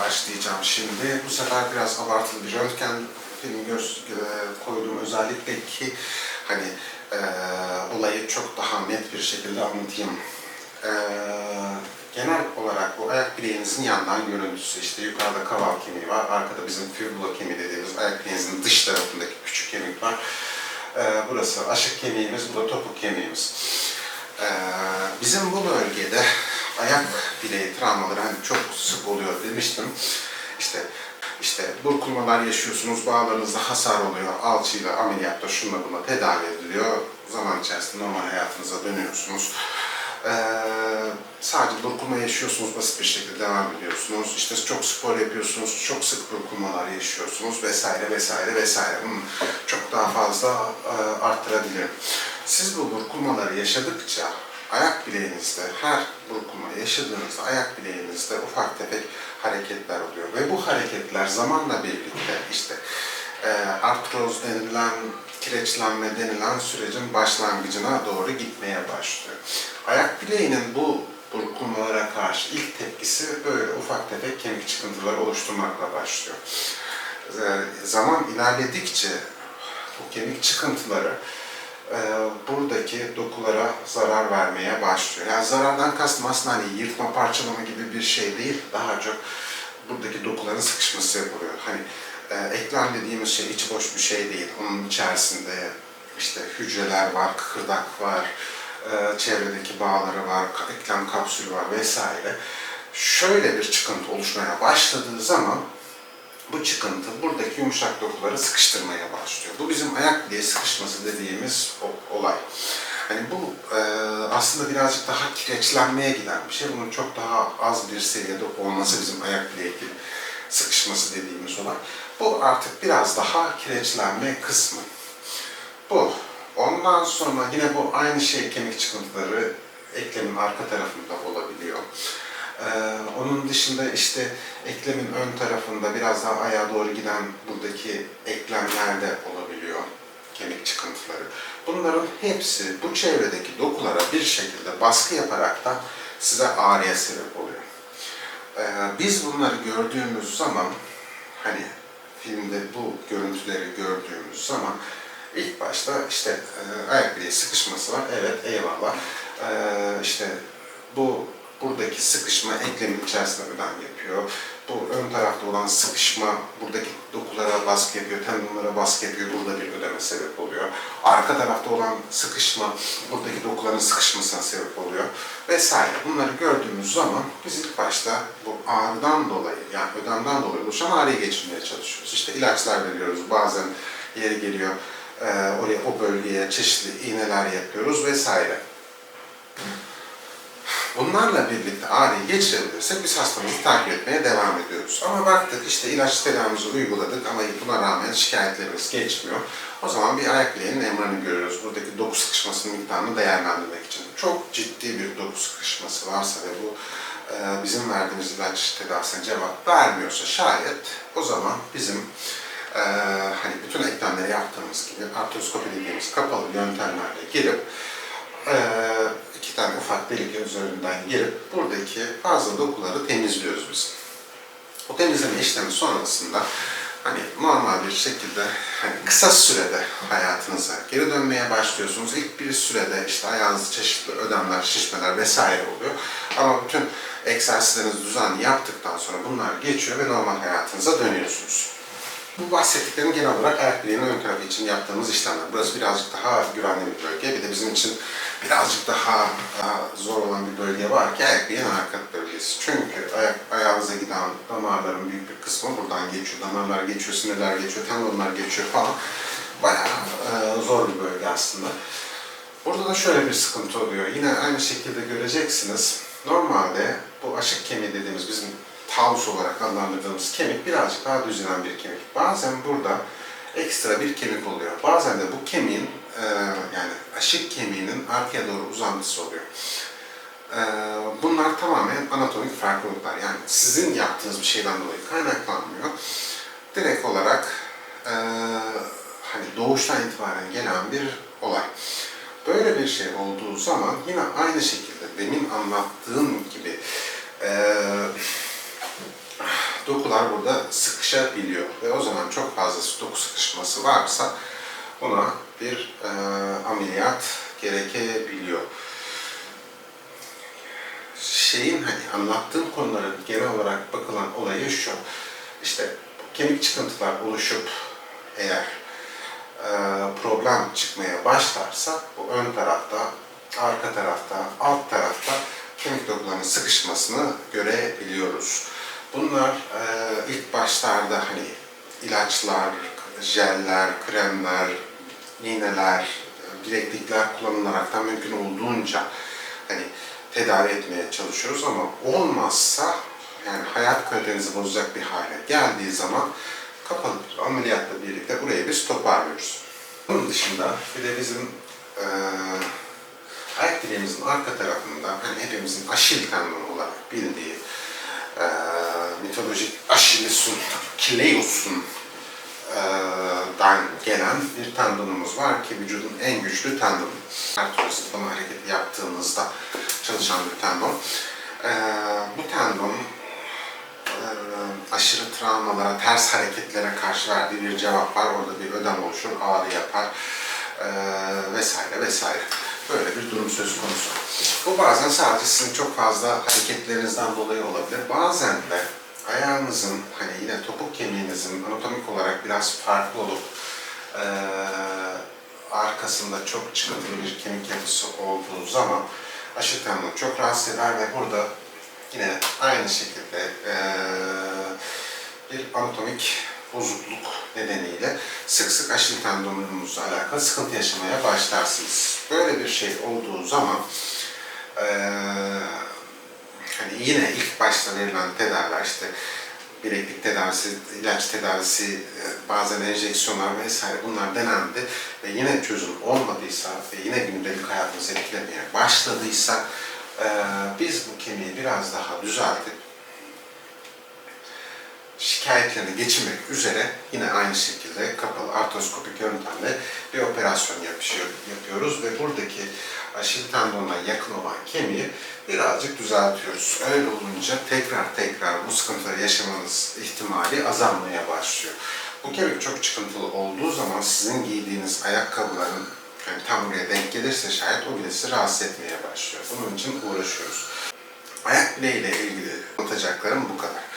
başlayacağım şimdi. Bu sefer biraz abartılı bir röntgen filmi göz, e, koyduğum özellikle ki hani e, olayı çok daha net bir şekilde anlatayım. E, genel olarak bu ayak bileğinizin yandan görüntüsü işte yukarıda kaval kemiği var, arkada bizim fibula kemiği dediğimiz ayak bileğinizin dış tarafındaki küçük kemik var. E, burası aşık kemiğimiz, bu da topuk kemiğimiz. E, bizim bu bölgede ayak bileği travmaları hani çok sık oluyor demiştim. İşte işte burkulmalar yaşıyorsunuz, bağlarınızda hasar oluyor, alçıyla, ameliyatta, şunla buna tedavi ediliyor. Zaman içerisinde normal hayatınıza dönüyorsunuz. Ee, sadece burkulma yaşıyorsunuz, basit bir şekilde devam ediyorsunuz. İşte çok spor yapıyorsunuz, çok sık burkulmalar yaşıyorsunuz vesaire vesaire vesaire. Bunu çok daha fazla e, arttırabilirim. Siz bu burkulmaları yaşadıkça ayak bileğinizde her burkulma yaşadığınızda ayak bileğinizde ufak tefek hareketler oluyor ve bu hareketler zamanla birlikte işte e, artroz denilen kireçlenme denilen sürecin başlangıcına doğru gitmeye başlıyor. Ayak bileğinin bu burkulmalara karşı ilk tepkisi böyle ufak tefek kemik çıkıntıları oluşturmakla başlıyor. E, zaman ilerledikçe bu kemik çıkıntıları e, buradaki dokulara zarar vermeye başlıyor. Yani zarardan kastım aslında hani yırtma, parçalama gibi bir şey değil. Daha çok buradaki dokuların sıkışması yapılıyor. Hani e, eklem dediğimiz şey içi boş bir şey değil. Onun içerisinde işte hücreler var, kıkırdak var, e, çevredeki bağları var, eklem kapsülü var vesaire. Şöyle bir çıkıntı oluşmaya başladığı zaman bu çıkıntı buradaki yumuşak dokuları sıkıştırmaya başlıyor. Bu bizim ayak bileği sıkışması dediğimiz olay. Hani bu e, aslında birazcık daha kireçlenmeye giden bir şey. Bunun çok daha az bir seviyede olması bizim ayak bileği sıkışması dediğimiz olay. Bu artık biraz daha kireçlenme kısmı. Bu. Ondan sonra yine bu aynı şey kemik çıkıntıları eklemin arka tarafında olabiliyor. Ee, onun dışında işte eklemin ön tarafında biraz daha ayağa doğru giden buradaki eklemlerde olabiliyor kemik çıkıntıları. Bunların hepsi bu çevredeki dokulara bir şekilde baskı yaparak da size ağrıya sebep oluyor. Ee, biz bunları gördüğümüz zaman hani filmde bu görüntüleri gördüğümüz zaman ilk başta işte e, ayak bileği sıkışması var. Evet eyvallah. Ee, işte bu buradaki sıkışma eklemin içerisinde ödem yapıyor. Bu ön tarafta olan sıkışma buradaki dokulara baskı yapıyor, tendonlara baskı yapıyor. Burada bir ödeme sebep oluyor. Arka tarafta olan sıkışma buradaki dokuların sıkışmasına sebep oluyor vesaire. Bunları gördüğümüz zaman biz ilk başta bu ağrıdan dolayı yani ödemden dolayı oluşan ağrıyı geçirmeye çalışıyoruz. İşte ilaçlar veriyoruz. Bazen yeri geliyor oraya o bölgeye çeşitli iğneler yapıyoruz vesaire. Bunlarla birlikte ağrıyı geçirebilirsek biz hastamızı takip etmeye devam ediyoruz. Ama baktık işte ilaç tedavimizi uyguladık ama buna rağmen şikayetlerimiz geçmiyor. O zaman bir ayak bileğinin emrını görüyoruz. Buradaki doku sıkışmasının miktarını değerlendirmek için. Çok ciddi bir doku sıkışması varsa ve bu e, bizim verdiğimiz ilaç tedavisine cevap vermiyorsa şayet o zaman bizim e, hani bütün eklemleri yaptığımız gibi artroskopi dediğimiz kapalı yöntemlerle girip iki tane ufak delik üzerinden girip buradaki fazla dokuları temizliyoruz biz. O temizleme işlemi sonrasında hani normal bir şekilde hani kısa sürede hayatınıza geri dönmeye başlıyorsunuz. İlk bir sürede işte ayağınızda çeşitli ödemler, şişmeler vesaire oluyor. Ama bütün egzersizlerinizi düzenli yaptıktan sonra bunlar geçiyor ve normal hayatınıza dönüyorsunuz. Bu bahsettiklerim genel olarak ayak bileğinin ön tarafı için yaptığımız işlemler. Burası birazcık daha güvenli bir bölge. Bir de bizim için birazcık daha, daha zor olan bir bölge var ki ayak bileğin arka bölgesi. Çünkü ayak, ayağınıza giden damarların büyük bir kısmı buradan geçiyor. Damarlar geçiyor, sinirler geçiyor, tendonlar geçiyor falan. Bayağı e, zor bir bölge aslında. Burada da şöyle bir sıkıntı oluyor. Yine aynı şekilde göreceksiniz. Normalde bu aşık kemiği dediğimiz bizim talus olarak adlandırdığımız kemik birazcık daha düzlenen bir kemik. Bazen burada ekstra bir kemik oluyor. Bazen de bu kemiğin e, yani aşık kemiğinin arkaya doğru uzantısı oluyor. E, bunlar tamamen anatomik farklılıklar. Yani sizin yaptığınız bir şeyden dolayı kaynaklanmıyor. Direkt olarak e, hani doğuştan itibaren gelen bir olay. Böyle bir şey olduğu zaman yine aynı şekilde demin anlattığım gibi e, dokular burada sıkışabiliyor ve o zaman çok fazla doku sıkışması varsa ona bir e, ameliyat gerekebiliyor. Şeyin hani anlattığım konuların genel olarak bakılan olayı şu. İşte kemik çıkıntılar oluşup eğer e, problem çıkmaya başlarsa bu ön tarafta, arka tarafta, alt tarafta kemik dokularının sıkışmasını görebiliyoruz. Bunlar e, ilk başlarda hani ilaçlar, jeller, kremler, iğneler, e, bileklikler kullanılaraktan mümkün olduğunca hani tedavi etmeye çalışıyoruz ama olmazsa yani hayat kalitenizi bozacak bir hale geldiği zaman kapalı bir ameliyatla birlikte burayı biz toparlıyoruz. Bunun dışında bir de bizim eee ayak bileğimizin arka tarafında hani hepimizin aşil tendonu olarak bildiği eee mitolojik Aşilesun, Kileus'un eee, dan gelen bir tendonumuz var ki vücudun en güçlü tendonu. Her türlü zıplama hareketi yaptığımızda çalışan bir tendon. Eee, bu tendon eee, aşırı travmalara, ters hareketlere karşı verdiği bir cevap var. Orada bir ödem oluşur, ağrı yapar eee, vesaire vesaire. Böyle bir durum söz konusu. Bu bazen sadece sizin çok fazla hareketlerinizden dolayı olabilir. Bazen de ayağınızın, hani yine topuk kemiğinizin anatomik olarak biraz farklı olup eee, arkasında çok çıkıntılı bir kemik yapısı olduğu zaman aşırı tendon çok rahatsız eder ve burada yine aynı şekilde eee, bir anatomik bozukluk nedeniyle sık sık aşil tendonunuzla alakalı sıkıntı yaşamaya başlarsınız. Böyle bir şey olduğu zaman eee, hani yine ilk başta verilen tedaviler işte bileklik tedavisi, ilaç tedavisi, e, bazen enjeksiyonlar vesaire bunlar denendi. Ve yine çözüm olmadıysa ve yine gündelik hayatınızı etkilemeye başladıysa e, biz bu kemiği biraz daha düzeltip şikayetlerini geçirmek üzere yine aynı şekilde kapalı artroskopik yöntemle bir operasyon yapışıyor, yapıyoruz ve buradaki aşil tendonuna yakın olan kemiği birazcık düzeltiyoruz. Öyle olunca tekrar tekrar bu sıkıntıları yaşamanız ihtimali azalmaya başlıyor. Bu kemik çok çıkıntılı olduğu zaman sizin giydiğiniz ayakkabıların yani tam buraya denk gelirse şayet o bile rahatsız etmeye başlıyor. Bunun için uğraşıyoruz. Ayak bileğiyle ilgili anlatacaklarım bu kadar.